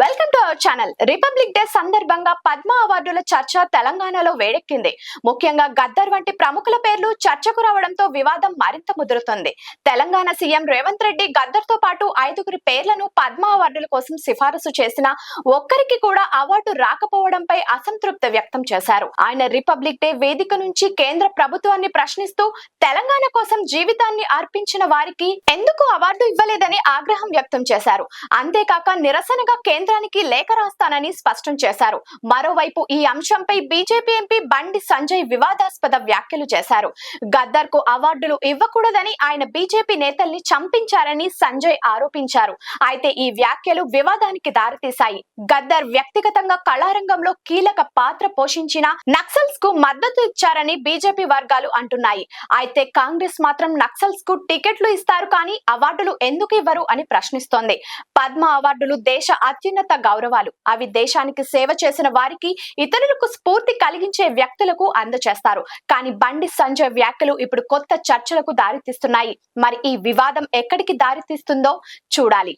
Welcome to our channel republic day సందర్భంగా పద్మ అవార్డుల చర్చ తెలంగాణలో వేడెక్కింది. ముఖ్యంగా గద్దర్ వంటి ప్రముఖుల పేర్లు చర్చకు రావడంతో వివాదం మరింత ముదురుతుంది. తెలంగాణ సీఎం రేవంత్ రెడ్డి గద్దర్తో పాటు ఐదుగురి పేర్లను పద్మ అవార్డుల కోసం సిఫారసు చేసిన ఒక్కరికి కూడా అవార్డు రాకపోవడంపై అసంతృప్తి వ్యక్తం చేశారు. ఆయన రిపబ్లిక్ డే వేదిక నుంచి కేంద్ర ప్రభుత్వాన్ని ప్రశ్నిస్తూ తెలంగాణ కోసం జీవితాన్ని అర్పించిన వారికి ఎందుకు అవార్డు ఇవ్వలేదని ఆగ్రహం వ్యక్తం చేశారు. అంతేకాక నిరసనగా కేంద్ర కేంద్రానికి లేఖ రాస్తానని స్పష్టం చేశారు. మరోవైపు ఈ అంశంపై బీజేపీ ఎంపీ బండి సంజయ్ వివాదాస్పద వ్యాఖ్యలు చేశారు. గద్దర్కు అవార్డులు ఇవ్వకూడదని ఆయన బీజేపీ నేతల్ని చంపించారని సంజయ్ ఆరోపించారు. అయితే ఈ వ్యాఖ్యలు వివాదానికి దారితీశాయి. గద్దర్ వ్యక్తిగతంగా కళారంగంలో కీలక పాత్ర పోషించిన నక్సల్స్కు మద్దతు ఇచ్చారని బీజేపీ వర్గాలు అంటున్నాయి. అయితే కాంగ్రెస్ మాత్రం నక్సల్స్కు టికెట్లు ఇస్తారు కానీ అవార్డులు ఎందుకు ఇవ్వరు అని ప్రశ్నిస్తోంది. పద్మ అవార్డులు దేశ అత్యున్నత గౌరవాలు. అవి దేశానికి సేవ చేసిన వారికి ఇతరులకు స్ఫూర్తి కలిగించే వ్యక్తులకు అందజేస్తారు. కానీ బండి సంజయ్ వ్యాఖ్యలు ఇప్పుడు కొత్త చర్చలకు దారితీస్తున్నాయి. మరి ఈ వివాదం ఎక్కడికి దారితీస్తుందో చూడాలి.